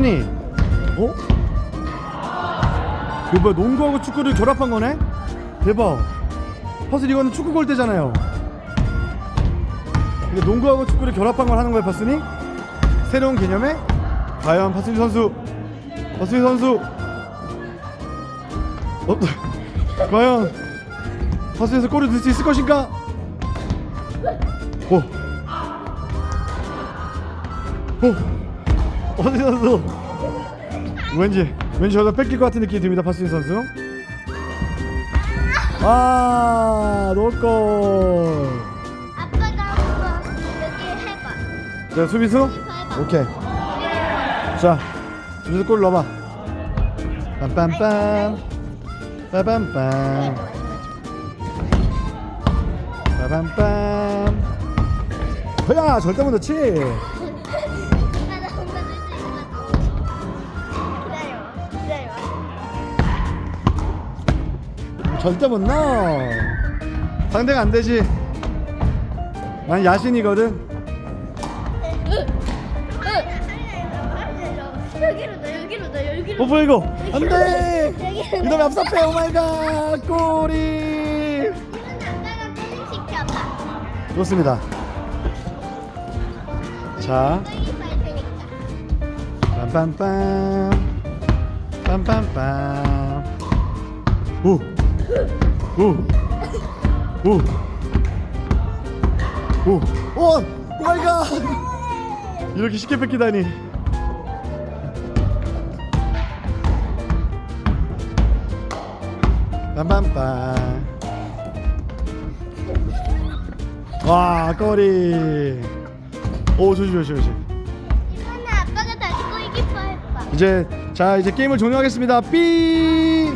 파순이 어? 이거 뭐야 농구하고 축구를 결합한 거네? 대박 파순이 이거는 축구 골 때잖아요 근데 농구하고 축구를 결합한 걸 하는 거예요 파순이? 새로운 개념에 과연 파순이 선수 파순이 선수 어? 과연 파순에서 골을 넣을 수 있을 것인가? 오. 오. 어디 선수? 왠지 왠지 저도 뺏길 것 같은 느낌이 듭니다 파스니 선수. 아, 노골. 아빠가 한번 여기 해봐. 자 수비수. 해봐. 오케이. 자 수비수 골 넣어봐. 빰빰빰. 빠밤빰. 빠밤빰. 허야 절대 못 넣지. 절대 못 넣어. 상대가 안 되지. 난 야신이거든. 여기로 넣어. 여기로 넣어. 여기로. 뽀뽀 이거 안돼. 여기로 이놈의 앞섭해 오마이갓 꼬리. 좋습니다. 자. 빰빰빰, 빰빰빰. 오, 오, 오, 오, 오, 오 마이 갓. 이렇게 쉽게 뺏기다니. 빰빰빰. 와 꼬리. 오 조심 조심 조심. 이거는 아빠가 다시 꼬이기 뻔했다. 이제 자 이제 게임을 종료하겠습니다. 삐.